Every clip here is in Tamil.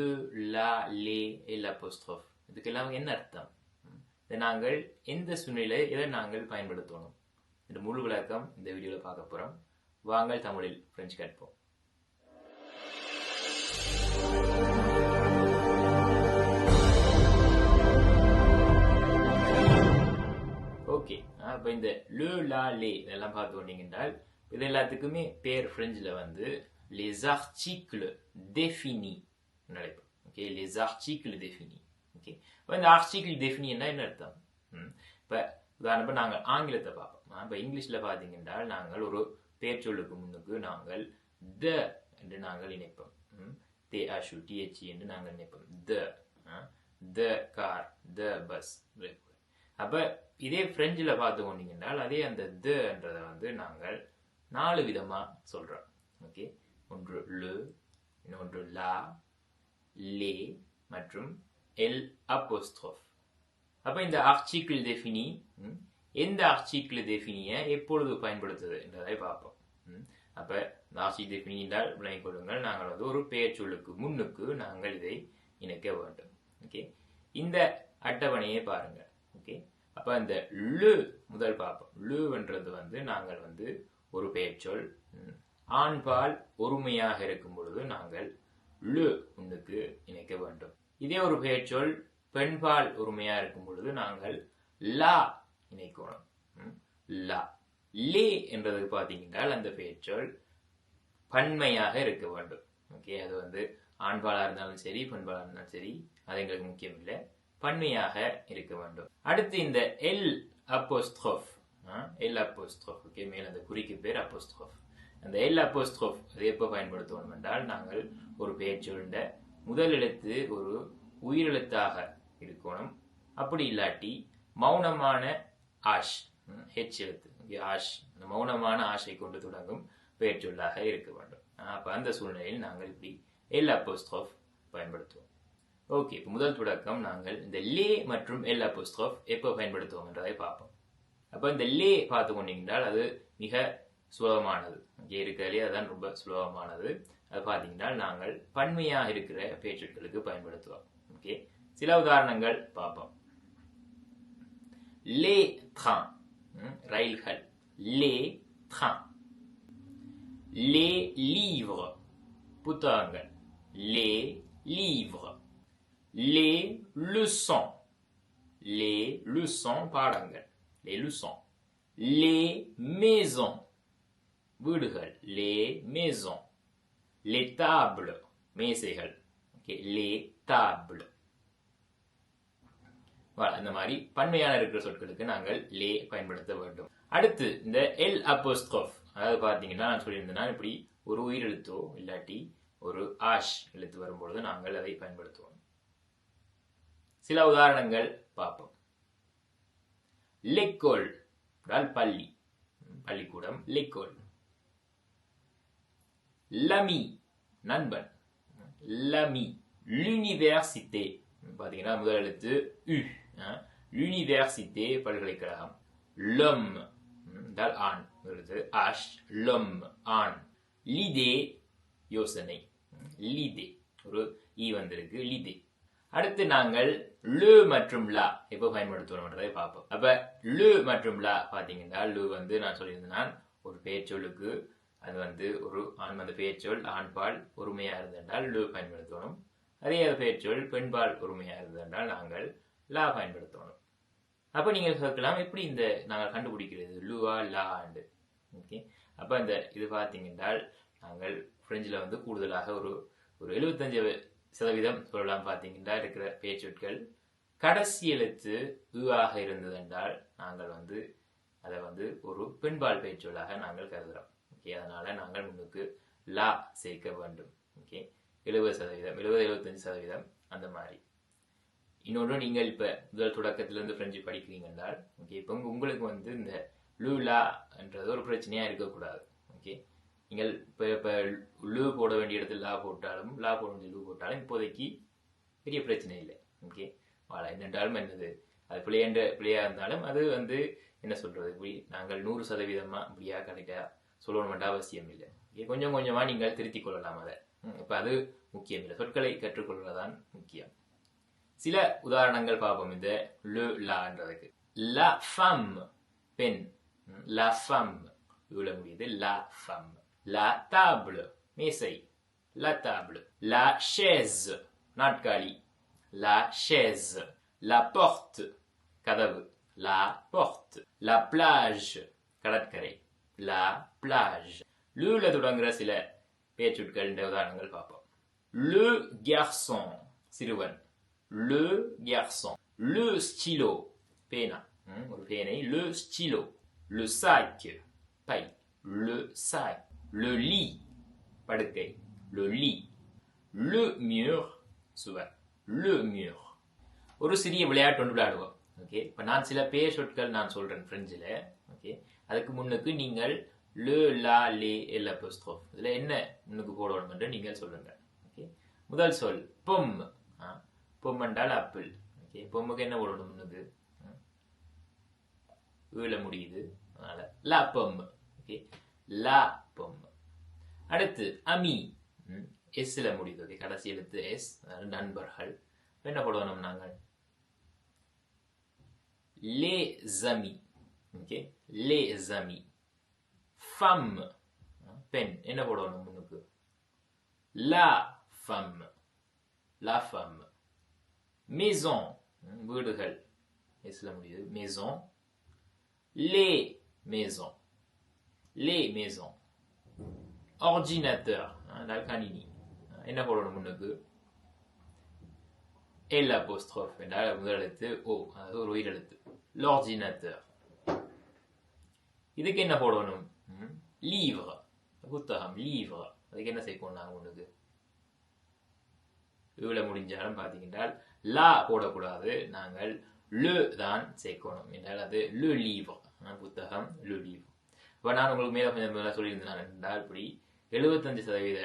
லு லா லே எல் apostrophe இதுக்கெல்லாம் என்ன அர்த்தம்? இதை நாங்கள் எந்த சூழ்நிலை இதை நாங்கள் பயன்படுத்தணும்? இந்த முழு விளக்கம் இந்த வீடியோவில் பார்க்க போகிறோம் வாங்கள் தமிழில் பிரெஞ்சு கற்போம் ஓகே அப்போ இந்த லு லா லே இதெல்லாம் பார்த்து கொண்டீங்கன்றால் இது எல்லாத்துக்குமே பேர் ஃப்ரெஞ்சில் வந்து les articles définis. நினைப்போம் okay les articles définis. Okay இப்போ இந்த article டெஃபினின்னா என்ன அர்த்தம்? இப்போ உதாரணமாக நாங்கள் ஆங்கிலத்தை பார்ப்போம். இப்போ இங்கிலீஷில் பார்த்தீங்கன்னா நாங்கள் ஒரு பேர் சொல்லுக்கு முன்னுக்கு நாங்கள் த என்று நாங்கள் இணைப்போம். தே அஷு டிஹெச்இ என்று நாங்கள் நினைப்போம் த த கார் த பஸ் அப்போ இதே ஃப்ரெஞ்சில் பார்த்து கொண்டீங்கன்றால் அதே அந்த தன்றதை வந்து நாங்கள் நாலு விதமாக சொல்கிறோம் ஓகே ஒன்று லு இன்னொன்று லா லே மற்றும் எல் அப்போஸ்ட்ரோஃப் அப்போ இந்த ஆர்டிக்கிள் டெஃபினி எந்த ஆர்டிக்கிள் டெஃபினியை எப்பொழுது பயன்படுத்துது என்றதை பார்ப்போம். ம். அப்ப இந்த டெஃபினி என்றால் விளங்கிக் கொள்ளுங்கள் நாங்கள் வந்து ஒரு பெயர் சொல்லுக்கு முன்னுக்கு நாங்கள் இதை இணைக்க வேண்டும். ஓகே இந்த அட்டவணையை பாருங்கள். ஓகே அப்போ இந்த லு முதல் பார்ப்போம். லுன்றது வந்து நாங்கள் வந்து ஒரு பெயர்ச்சொல் ம், ஆண்பால் ஒருமையாக இருக்கும் பொழுது நாங்கள் லு முன்னுக்கு இணைக்க வேண்டும். இதே ஒரு பெயர்ச்சொல் பெண்பால் உரிமையா இருக்கும் பொழுது நாங்கள் லா இணைக்கணும். லா. லே என்றது பார்த்தீங்கன்னா அந்த பெயர்ச்சொல் பன்மையாக இருக்க வேண்டும். ஓகே அது வந்து ஆண்பாலாக இருந்தாலும் சரி பெண்பாலாக இருந்தாலும் சரி அது எங்களுக்கு முக்கியம் இல்லை பன்மையாக இருக்க வேண்டும். அடுத்து இந்த L apostrophe L apostrophe okay மேல அந்த குறிக்கு பேர் அப்போஸ்ட்ரோஃப் அந்த எல் அப்போஸ்ட்ரோஃப் அதை எப்போ பயன்படுத்துவோம் என்றால் நாங்கள் ஒரு பெயர் முதல் எழுத்து ஒரு உயிரெழுத்தாக இருக்கணும். அப்படி இல்லாட்டி மௌனமான ஆஷ் ஹெச் எழுத்து. ஆஷ் அந்த மௌனமான ஆஷை கொண்டு தொடங்கும் பெயர்ச்சொல்லாக இருக்க வேண்டும். அப்போ அந்த சூழ்நிலையில் நாங்கள் இப்படி எல் அப்போஸ்ட்ரோஃப் பயன்படுத்துவோம். ஓகே இப்போ முதல் தொடக்கம் நாங்கள் இந்த லே மற்றும் எல் அப்போஸ்ட்ரோஃப் எப்போ பயன்படுத்துவோம் என்றதை பார்ப்போம். அப்போ இந்த லே பார்த்து கொண்டீங்கன்றால் அது மிக சுலபமானது. இங்கே இருக்கிறதுலே அதுதான் ரொம்ப சுலபமானது. அது பார்த்தீங்கன்னா நாங்கள் பன்மையாக இருக்கிற பேச்சுக்களுக்கு பயன்படுத்துவோம். ஓகே? சில உதாரணங்கள் பார்ப்போம். லே trains. ம், ரயில்கள். லே trains. லே livres. புத்தகங்கள். லே livres. லே leçons. லே leçons பாடங்கள். லே leçons. லே maisons. வீடுகள் லே மேசோன் லே tables மேசைகள் ஓகே லே tables. இந்த மாதிரி பன்மையான இருக்கிற சொற்களுக்கு நாங்கள் லே பயன்படுத்த வேண்டும். அடுத்து இந்த எல் அப்போஸ்கோஃப் அதாவது பார்த்தீங்கன்னா நான் சொல்லியிருந்தேன்னா இப்படி ஒரு உயிரெழுத்தோ இல்லாட்டி ஒரு ஆஷ் எழுத்து வரும்பொழுது நாங்கள் அதை பயன்படுத்துவோம். சில உதாரணங்கள் பார்ப்போம். லெக்கோல் என்றால் பள்ளி. பள்ளிக்கூடம் லெக்கோல் லமி நண்பன். லமி l'université. பார்த்தீங்கன்னா முதல் எழுத்து U. l'université பல்கலைக்கழகம். லம் என்றால் ஆண். முதல் எழுத்து ஆஷ் லம் ஆண். லிதே யோசனை. லிதே ஒரு ஈ வந்திருக்கு லிதே அடுத்து நாங்கள் லு மற்றும் லா எப்போ பயன்படுத்துவோம்ன்றதை பார்ப்போம். அப்ப லு மற்றும் லா பாத்தீங்கன்னா லு வந்து நான் சொல்லியிருந்தேன் ஒரு பெயர்ச்சொல்லுக்கு அது வந்து ஒரு ஆண் அந்த பெயர்ச்சொல் ஆண்பால் உரிமையாக இருந்தென்றால் லு பயன்படுத்தணும். அதே பெயர்ச்சொல் பெண்பால் உரிமையாக இருந்தென்றால் நாங்கள் லா பயன்படுத்தணும். அப்போ நீங்கள் கேட்கலாம் எப்படி இந்த நாங்கள் கண்டுபிடிக்கிறது? லுவா லா ஆண்டு ஓகே. அப்போ இந்த இது பார்த்தீங்கன்றால் நாங்கள் ஃப்ரெஞ்சில் வந்து கூடுதலாக ஒரு ஒரு எழுபத்தஞ்சு சதவீதம் சொல்லலாம் பார்த்தீங்கன்னா இருக்கிற பேச்சொற்கள். கடைசி எழுத்து ஆக இருந்தது என்றால் நாங்கள் வந்து அதை வந்து ஒரு பெண்பால் பேச்சொல்லாக நாங்கள் கருதுகிறோம் ஓகே அதனால நாங்கள் முன்னுக்கு லா சேர்க்க வேண்டும். ஓகே எழுபது சதவீதம் எழுபது எழுபத்தஞ்சு சதவீதம் அந்த மாதிரி. இன்னொன்று நீங்கள் இப்போ முதல் தொடக்கத்திலேருந்து ஃப்ரெஞ்சு படிக்கிறீங்க என்றால் ஓகே இப்போ உங்களுக்கு வந்து இந்த லூ லா என்றது ஒரு பிரச்சனையாக இருக்கக்கூடாது. ஓகே நீங்கள் இப்போ இப்போ லூ போட வேண்டிய இடத்துல லா போட்டாலும் லா போட வேண்டிய லூ போட்டாலும் இப்போதைக்கு பெரிய பிரச்சனை இல்லை. ஓகே வாழ என்னென்றாலும் என்னது? அது பிள்ளையன்ற பிள்ளையாக இருந்தாலும் அது வந்து என்ன சொல்கிறது இப்படி நாங்கள் நூறு சதவீதமாக இப்படியாக கரெக்டாக சொல்லணுமெண்டா அவசியம் இல்லை. கொஞ்சம் கொஞ்சமாக நீங்கள் திருத்திக் கொள்ளலாம் அதை. இப்போ அது முக்கியம் இல்லை. சொற்களை கற்றுக்கொள்வதுதான் முக்கியம். சில உதாரணங்கள் பார்ப்போம். இந்த லு லான்றதுக்கு லா ஃபம் பெண். லா ஃபம். இவ்வளோ முடியுது. லா ஃபம். லா table மேசை. லா table. லா ஷேஸ் நாட்காலி. லா ஷேஸ் லா porte கதவு. லா porte. லா பிளாஜ் கடற்கரை. லா பிளாஜ் லூல தொடங்குற சில பேச்சுட்கள் இந்த உதாரணங்கள் பார்ப்போம். லு garçon சிறுவன். லு garçon. லு ஸ்டிலோ பேனா. ஒரு பேனை. லு ஸ்டிலோ லு சாக் பை. லு சாக் லு லி படுக்கை. லு லி லு மியூர் சுவர். லு மியூர் ஒரு சிறிய விளையாட்டு ஒன்று விளையாடுவோம். ஓகே இப்போ நான் சில பேர் சொற்கள் நான் சொல்கிறேன் ஃப்ரெஞ்சில் ஓகே அதுக்கு முன்னுக்கு நீங்கள் லு லா லே எல் apostrophe இதில் என்ன முன்னுக்கு போடணும் என்று நீங்கள் சொல்லுங்க ஓகே முதல் சொல் பொம் ஆ, பொம் என்றால் ஆப்பிள் ஓகே பொம்முக்கு என்ன போடணும் முன்னுக்கு? வீழ முடியுது. அதனால் லா பொம் ஓகே லா பொம் அடுத்து அமி எஸ்ல முடியுது. ஓகே கடைசி எழுத்து எஸ் நண்பர்கள். என்ன போடணும் நாங்கள்? லே ஜமி ஓகே les amis femme பெண் என்ன போடணும் முன்னுக்கு la femme la femme maison ம், வீடுகள் எஸ்ல முடியுது maison les maisons les maisons ordinateur என்றால் கணினி என்ன போடணும் முன்னுக்கு எல் apostrophe என்றால் முதல் எழுத்து ஓ அதாவது ஒரு உயிரெழுத்து l'ordinateur இதுக்கு என்ன போடணும் லீவ்ர புத்தகம் லீவ்ர அதுக்கு என்ன சேர்க்கணும் நாங்கள் உனக்கு இவ்வளோ முடிஞ்சாலும் பார்த்தீங்கன்றால் லா போடக்கூடாது நாங்கள் லு தான் சேர்க்கணும் என்றால் அது லு லீவ் புத்தகம் லு லீவ் இப்போ நான் உங்களுக்கு மேலே கொஞ்சம் முதல்ல சொல்லியிருந்தேன் என்றால் இப்படி எழுபத்தஞ்சு சதவீத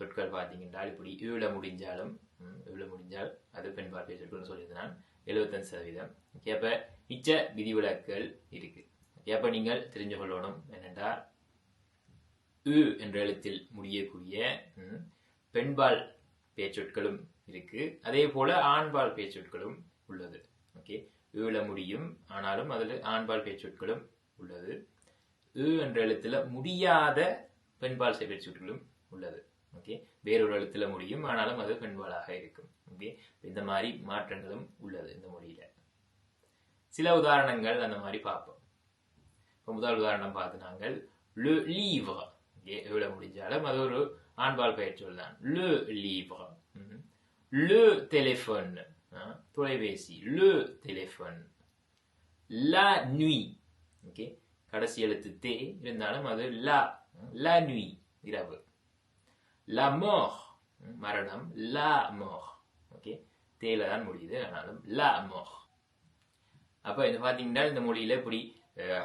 சொற்கள் பார்த்தீங்கன்றால் இப்படி இவ்வளோ முடிஞ்சாலும் ம், முடிஞ்சால் அது பெண் பார்வை சொற்கள்னு சொல்லியிருந்தேன் எழுபத்தஞ்சு சதவீதம் ஓகே அப்போ மிச்ச விதிவிலக்குகள் இருக்குது எப்ப நீங்கள் தெரிஞ்சு கொள்ளணும்? என்னென்றால் உ என்ற எழுத்தில் முடியக்கூடிய ம், பெண்பால் பேச்சொற்களும் இருக்கு. அதே போல ஆண்பால் பேச்சொற்களும் உள்ளது. ஓகே? ஈழ முடியும் ஆனாலும் அதில் ஆண்பால் பேச்சொற்களும் உள்ளது. ஈ என்ற எழுத்துல முடியாத பெண்பால் பேச்சொற்களும் உள்ளது. ஓகே? வேறொரு எழுத்துல முடியும் ஆனாலும் அது பெண்பாலாக இருக்கும். ஓகே? இந்த மாதிரி மாற்றங்களும் உள்ளது இந்த மொழியில. சில உதாரணங்கள் அந்த மாதிரி பார்ப்போம். முதல் உதாரணம் பார்த்து நாங்கள் லு livre. ஓகே முடிஞ்சாலும் அது ஒரு ஆண்பால் பெயர் தான். லு livre. ம். டெலிஃபோன் தொலைபேசி. லு டெலிஃபோன் லா நுய் ஓகே. கடைசி எழுத்து தே. இருந்தாலும் அது லா லா நுய் இரவு. லா மோஹ் மரணம். லா மோஹ் ஓகே. தேல தான் முடியுது. ஆனாலும் லா மோஹ் அப்போ இது பார்த்தீங்கன்னா இந்த மொழியில் இப்படி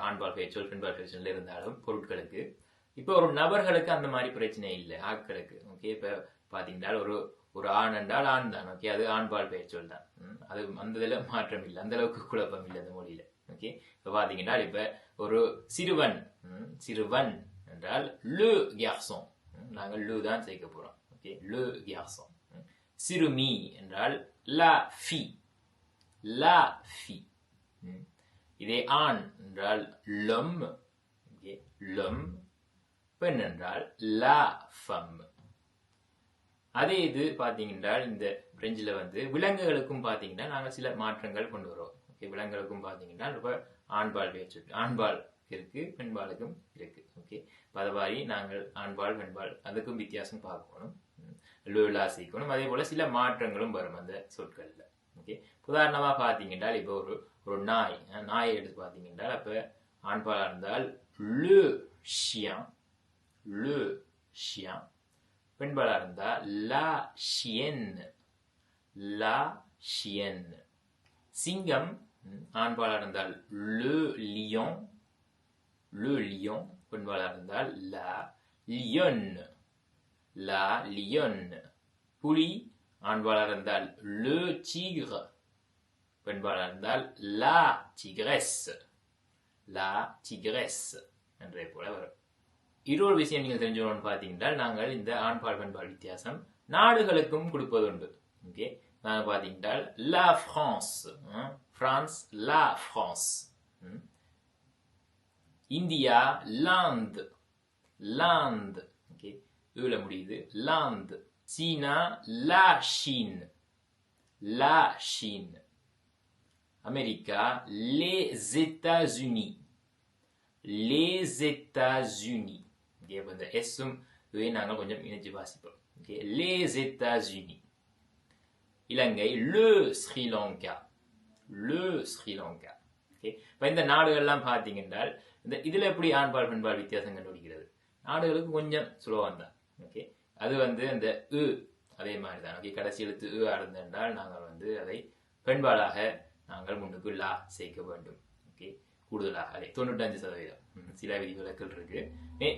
ஆண்பால் பேச்சொல் பெண்பால் பேச்சொல் இருந்தாலும் பொருட்களுக்கு. இப்போ ஒரு நபர்களுக்கு அந்த மாதிரி பிரச்சனை இல்லை ஆட்களுக்கு. ஓகே இப்போ பார்த்தீங்கன்னா ஒரு ஒரு ஆண் என்றால் ஆண் தான். ஓகே அது ஆண்பால் பெயர்ச்சொல் தான். ம், அது அந்த மாற்றம் இல்லை. அந்த அளவுக்கு குழப்பம் இல்லை அந்த மொழியில். ஓகே இப்போ பார்த்தீங்கன்னா இப்போ ஒரு சிறுவன் சிறுவன் என்றால் லு கியாசோம். நாங்கள் லு தான் சேர்க்க போகிறோம் ஓகே லு கியாசோம். சிறுமி என்றால் லா ஃபி. லா ஃபி. இதே ஆண் என்றால் லொம் இங்கே லொம். பெண் என்றால் லா ஃபம். அதே இது பார்த்தீங்கன்னா இந்த பிரெஞ்சில் வந்து விலங்குகளுக்கும் பார்த்தீங்கன்னா நாங்கள் சில மாற்றங்கள் கொண்டு வரோம். ஓகே விலங்குகளுக்கும் பார்த்தீங்கன்னா இப்போ ஆண்பால் பேச்சு ஆண்பால் இருக்கு பெண்பாலுக்கும் இருக்கு. ஓகே பதவாரி நாங்கள் ஆண்பால் பெண்பால் அதுக்கும் வித்தியாசம் பார்க்கணும். லூலா சீக்கணும். அதே போல சில மாற்றங்களும் வரும் அந்த சொற்களில். ஓகே? உதாரணமாக பார்த்தீங்கன்னா இப்போ ஒரு ஒரு நாய் நாயை எடுத்து பார்த்தீங்கன்னா அப்போ ஆண்பாலாக இருந்தால் லு ஷியான் லு ஷியான் பெண்பாலாக இருந்தால் லா ஷியன் லா ஷியன். சிங்கம் ஆண்பாலாக இருந்தால் லு லியோன் லு லியோன் பெண்பாலாக இருந்தால் லா லியோன் லா லியோன். புலி ஆண்பாளாக இருந்தால் le tigre. பெண்பாளாக இருந்தால் la tigresse la tigresse என்றே போல வரும். இன்னொரு விஷயம் நீங்கள் தெரிஞ்சுக்கணும்னு பார்த்தீங்கன்னா நாங்கள் இந்த ஆண்பால் பெண்பால் வித்தியாசம் நாடுகளுக்கும் கொடுப்பது உண்டு ஓகே நாங்கள் பார்த்தீங்கன்னா லா ஃப்ரான்ஸ் ஃப்ரான்ஸ் லா ஃப்ரான்ஸ் இந்தியா லாந்து லாந்து ஓகே இதில் முடியுது லாந்து சீனா லா ஷீன் லா Sheen America les États-Unis. Les États-Unis. Okay அப்போ இந்த எஸ்ஸும் இதையும் நாங்கள் கொஞ்சம் இணைச்சு வாசிப்போம். Okay les États-Unis. இலங்கை லு Sri Lanka. Le Sri Lanka. Okay இப்போ இந்த நாடுகள்லாம் பார்த்தீங்கன்னா இந்த இதில் எப்படி ஆண்பால் பெண்பால் வித்தியாசம் கண்டுபிடிக்கிறது? நாடுகளுக்கு கொஞ்சம் சுலபம் தான் ஓகே அது வந்து அந்த உ அதே மாதிரி தான். ஓகே கடைசி எழுத்து உ இருந்தென்றால் நாங்கள் வந்து அதை பெண்பாளாக நாங்கள் முன்னுக்கு லா சேர்க்க வேண்டும். ஓகே கூடுதலாக. அதே தொண்ணூற்றஞ்சு சதவீதம். ம், சில விதிவிலக்கள் இருக்கு.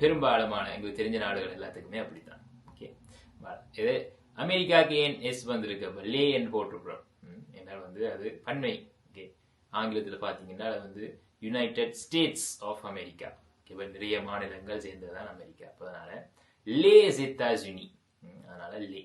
பெரும்பாலுமான எங்களுக்கு தெரிஞ்ச நாடுகள் எல்லாத்துக்குமே அப்படித்தான். ஓகே இது அமெரிக்காவுக்கு ஏன் எஸ் வந்திருக்கு? லே என் போட்டிருக்கிறோம். ம், வந்து அது பன்மை. ஓகே ஆங்கிலத்தில் பார்த்தீங்கன்னா அது வந்து United States of America okay நிறைய மாநிலங்கள் சேர்ந்தது தான் அமெரிக்கா. அப்போ அதனால லே எத்தாசுனி அதனால லே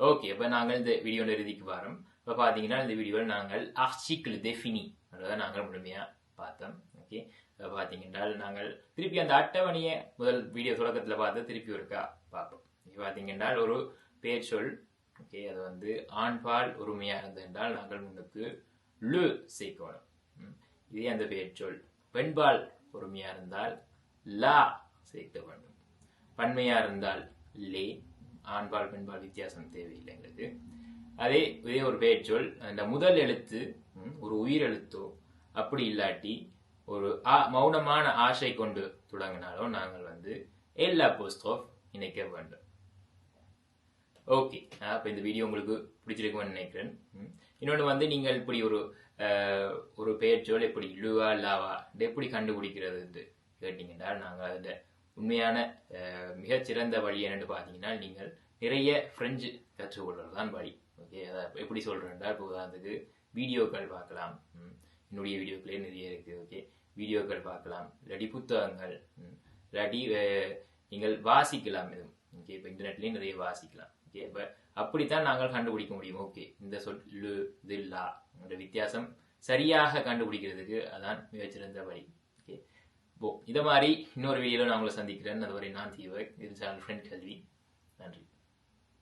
ஓகே இப்போ நாங்கள் இந்த வீடியோ இறுதிக்கு வரோம். இப்போ பார்த்தீங்கன்னா இந்த வீடியோவில் நாங்கள் ஆர்டிக்கிள் டெஃபினி அதை நாங்கள் முழுமையாக பார்த்தோம். ஓகே இப்போ பார்த்தீங்கன்னா நாங்கள் திருப்பி அந்த அட்டவணையை முதல் வீடியோ தொடக்கத்தில் பார்த்து திருப்பி ஒருக்கா பார்ப்போம். இப்போ பார்த்தீங்கன்னா ஒரு பேர் சொல். ஓகே அது வந்து ஆண்பால் உரிமையாக இருந்தென்றால் நாங்கள் முன்னுக்கு லு சேர்க்கணும் ம். இதே அந்த பேர் சொல். பெண்பால் உரிமையாக இருந்தால் லா சேர்க்க வேண்டும். பன்மையா இருந்தால் லே ஆண்பால் பெண்பால் வித்தியாசம் தேவையில்லை எங்களுக்கு அதே இதே ஒரு பெயர்ச்சொல் அந்த முதல் எழுத்து ம், ஒரு உயிர் எழுத்தோ அப்படி இல்லாட்டி ஒரு ஆ மௌனமான ஆசை கொண்டு தொடங்கினாலும் நாங்கள் வந்து எல் போஸ்டோஃப் இணைக்க வேண்டும். ஓகே அப்போ இந்த வீடியோ உங்களுக்கு பிடிச்சிருக்கும்னு நினைக்கிறேன். ம். இன்னொன்று வந்து நீங்கள் இப்படி ஒரு ஒரு பெயர்ச்சொல் எப்படி லுவா லாவா இது எப்படி கண்டுபிடிக்கிறது கேட்டிங்கன்னா நாங்கள் அதை உண்மையான மிகச்சிறந்த வழி என்னென்று பார்த்தீங்கன்னா நீங்கள் நிறைய ஃப்ரெஞ்சு கற்றுக்கொள்வது தான் வழி. ஓகே அதை எப்படி சொல்கிறேன்டா இப்போ உதாரணத்துக்கு வீடியோக்கள் பார்க்கலாம். ம். என்னுடைய வீடியோக்களே நிறைய இருக்குது ஓகே வீடியோக்கள் பார்க்கலாம். இல்லாட்டி புத்தகங்கள். இல்லாட்டி நீங்கள் வாசிக்கலாம் எதுவும். ஓகே இப்போ இன்டர்நெட்லேயும் நிறைய வாசிக்கலாம். ஓகே இப்போ அப்படித்தான் நாங்கள் கண்டுபிடிக்க முடியும். ஓகே இந்த சொல் லு இது லா வித்தியாசம் சரியாக கண்டுபிடிக்கிறதுக்கு அதான் மிகச்சிறந்த வழி. போ. இதை மாதிரி இன்னொரு வீடியோவில் நான் உங்களை சந்திக்கிறேன். அதுவரை நான் தீவக் இது சேனல் ஃப்ரெண்ட் கல்வி நன்றி.